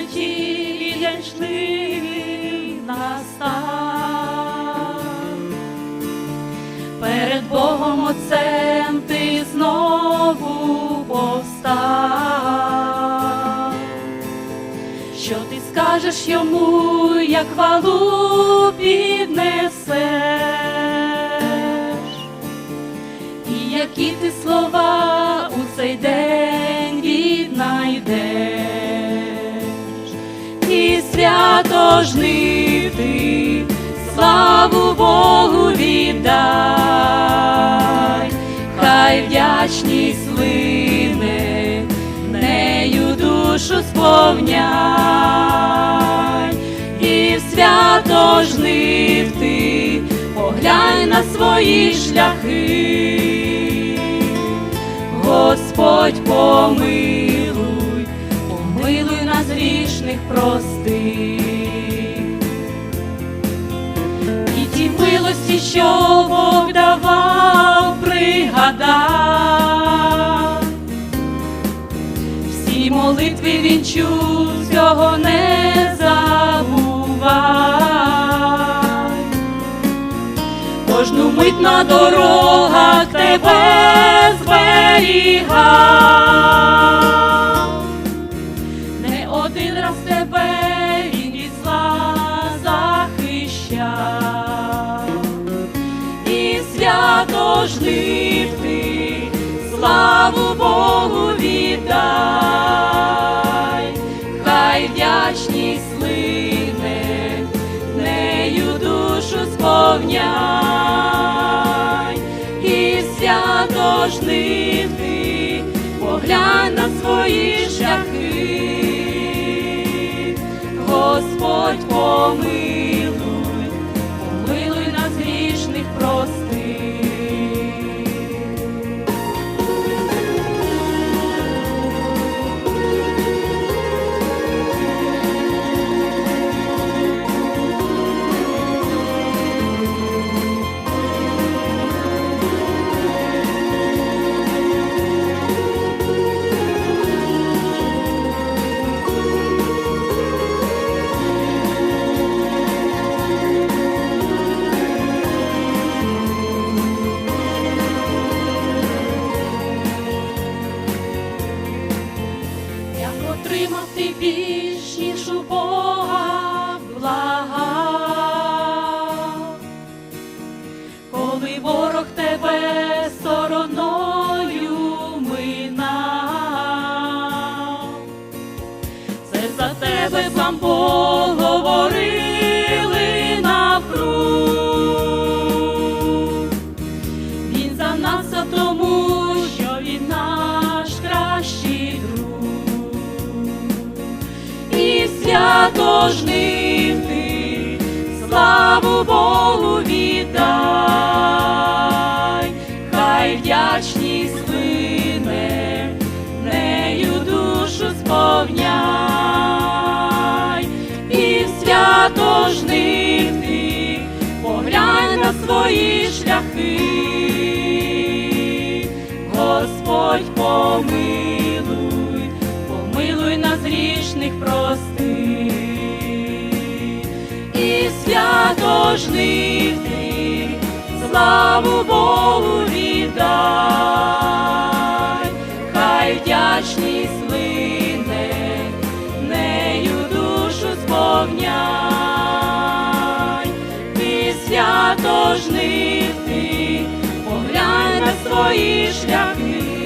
полетів і день настав. Перед Богом Отцем ти знову повстав. Що ти скажеш йому, як хвалу піднесеш? І які ти слова у цей день жнив ти, славу Богу віддай, хай вдячність лине, нею душу сповняй, і в свято жнив ти, поглянь на свої шляхи. Господь помилуй, помилуй нас грішних простих. Милості, що Бог давав, пригадав. Всі молитви він чув, цього не забувай. Кожну мить на дорогах тебе зберігав. Не один раз тебе свято ти, славу Богу віддай, хай вдячність лине, нею душу сповняй, і свято жнив ти, поглянь на свої шляхи, Господь помилуй, помилуй нас грішних простих. За тебе вам поговорили навкруг. Він за нас а тому, що він наш кращий друг. І свято жнив ти, славу Богу шляхи. Господь помилуй, помилуй нас грішних простих, і свято жнив ти, славу Богу віддай, хай вдячність лине, нею душу сповняй, жнив ти, поглянь на свої шляхи.